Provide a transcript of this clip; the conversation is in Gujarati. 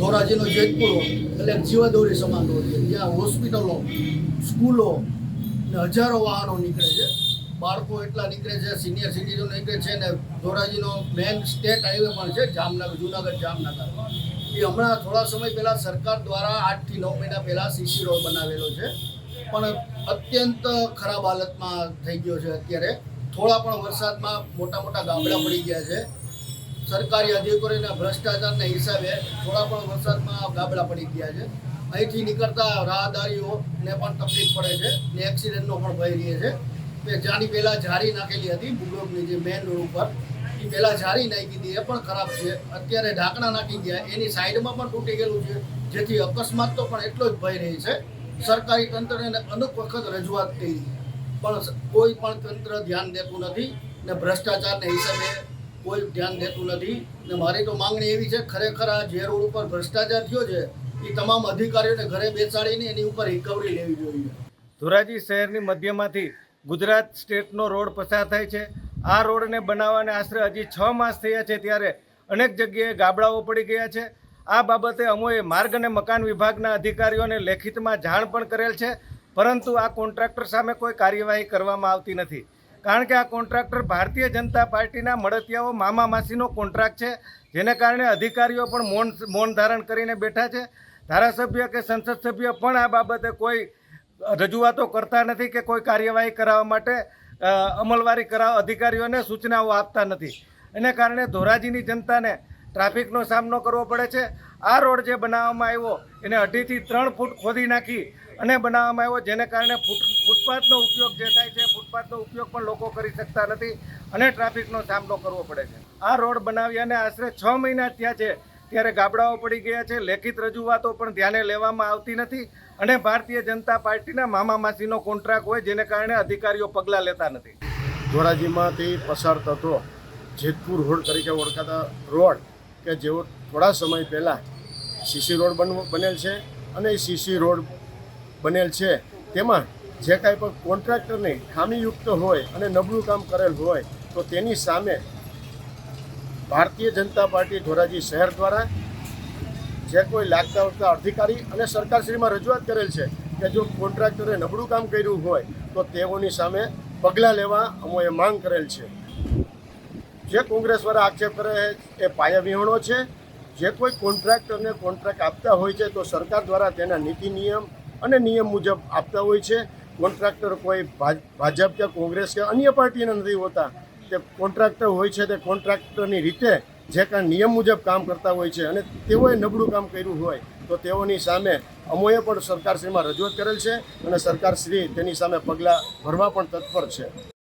ધોરાજીનો જેતપુરો એટલે જીવાદોરી સમાન રોડ છે, જ્યાં હોસ્પિટલો, સ્કૂલો ને હજારો વાહનો નીકળે છે. બાળકો એટલા નીકળે છે, સિનિયર સિટીઝનો નીકળે છે ને ધોરાજીનો મેન સ્ટેટ હાઈવે પણ છે, જામનગર, જુનાગઢ, જામનગર. એ હમણાં થોડા સમય પહેલાં સરકાર દ્વારા આઠથી નવ મહિના પહેલાં સીસી રોડ બનાવેલો છે. પણ અત્યંત ખરાબ હાલતમાં થઈ ગયો છે અત્યારે. થોડા પણ વરસાદમાં મોટા મોટા ગામડા પડી ગયા છે. સરકારી અધિકારીના ભ્રષ્ટાચારના હિસાબે થોડા પણ વરસાદમાં ગાબડા પડી ગયા છે. અહીંથી નીકળતા રાહદારીઓને પણ તકલીફ પડે છે ને એક્સિડન્ટનો પણ ભય રહે છે. કે જાની પહેલાં જારી નાખેલી હતી ભૂગોળની જે મેઇન રોડ ઉપર. એ પહેલાં જારી નાખી હતી, એ પણ ખરાબ છે. અત્યારે ઢાંકણા નાખી ગયા, એની સાઈડમાં પણ તૂટી ગયેલું છે. જેથી અકસ્માત તો પણ એટલો જ ભય રહે છે. સરકારી તંત્રને અનેક વખત રજૂઆત કરી. પણ કોઈ પણ તંત્ર ધ્યાન દેતું નથી ને ભ્રષ્ટાચારને હિસાબે કોઈ ધ્યાન દેતું નથી. ને મારી તો માંગણી એવી છે, ખરેખર આ જે રોડ ઉપર ભ્રષ્ટાચાર થયો છે, એ તમામ અધિકારીઓને ઘરે બેસાડીને એની ઉપર રિકવરી લેવી જોઈએ. ધોરાજી શહેરની મધ્યમાંથી ગુજરાત સ્ટેટનો રોડ પસાર થાય છે. આ રોડને બનાવવાને આશરે હજી છ માસ થયા છે ત્યારે અનેક જગ્યાએ ગાબડાઓ પડી ગયા છે. આ બાબતે અમોએ માર્ગ અને મકાન વિભાગના અધિકારીઓને લેખિતમાં જાણ પણ કરેલ છે, પરંતુ આ કોન્ટ્રાક્ટર સામે કોઈ કાર્યવાહી કરવામાં આવતી નથી. કારણ કે આ કોન્ટ્રાક્ટર ભારતીય જનતા પાર્ટીના મળતિયાઓ મામા માસીનો કોન્ટ્રાક્ટ છે, જેને કારણે અધિકારીઓ પણ મૌન મૌન ધારણ કરીને બેઠા છે. ધારાસભ્ય કે સંસદ સભ્ય પણ આ બાબતે કોઈ રજૂઆતો કરતા નથી કે કોઈ કાર્યવાહી કરાવવા માટે અમલવારી કરાવ, અધિકારીઓને સૂચનાઓ આપતા નથી. એને કારણે ધોરાજીની જનતાને ટ્રાફિકનો સામનો કરવો પડે છે. આ રોડ જે બનાવવામાં આવ્યો, એને અઢીથી ત્રણ ફૂટ ખોદી નાખી અને બનાવવામાં આવ્યો, જેને કારણે ફૂટ, ફૂટપાથનો ઉપયોગ જે થાય છે, ફૂટપાથનો ઉપયોગ પણ લોકો કરી શકતા નથી અને ટ્રાફિકનો સામનો કરવો પડે છે. આ રોડ બનાવ્યાને આશરે છ મહિના થયા છે, ત્યારે ગાબડાઓ પડી ગયા છે, લેખિત રજૂઆતો પણ ધ્યાને લેવામાં આવતી નથી અને ભારતીય જનતા પાર્ટીના મામા માસીનો કોન્ટ્રાક્ટ હોય, જેને કારણે અધિકારીઓ પગલાં લેતા નથી. ધોરાજીમાંથી પસાર થતો જેતપુર રોડ તરીકે ઓળખાતા રોડ કે જેઓ થોડા સમય પહેલાં સીસી રોડ બન બનેલ છે અને એ સીસી રોડ બનેલ છે, તેમાં જે કાંઈ પણ કોન્ટ્રાક્ટરની ખામીયુક્ત હોય અને નબળું કામ કરેલ હોય, તો તેની સામે ભારતીય જનતા પાર્ટી ધોરાજી શહેર દ્વારા જે કોઈ લાગતા વળતા અધિકારી અને સરકારશ્રીમાં રજૂઆત કરેલ છે કે જો કોન્ટ્રાક્ટરે નબળું કામ કર્યું હોય, તો તેઓની સામે પગલાં લેવા અમોએ માંગ કરેલ છે. જે કોંગ્રેસવાળા આક્ષેપ કરે છે, એ પાયાવિહોણો છે. જે કોઈ કોન્ટ્રાક્ટરને કોન્ટ્રાક્ટ આપતા હોય છે, તો સરકાર દ્વારા તેના નીતિ નિયમ અને નિયમ મુજબ આપતા હોય છે. કોન્ટ્રાક્ટર કોઈ ભાજ- ભાજપ કે કોંગ્રેસ કે અન્ય પાર્ટીના નથી હોતા. તે કોન્ટ્રાક્ટર હોય છે, તે કોન્ટ્રાક્ટરની રીતે જે કાંઈ નિયમ મુજબ કામ કરતા હોય છે અને તેઓએ નબળું કામ કર્યું હોય, તો તેઓની સામે અમોએ પણ સરકારશ્રીમાં રજૂઆત કરેલ છે અને સરકારશ્રી તેની સામે પગલાં ભરવા પણ તત્પર છે.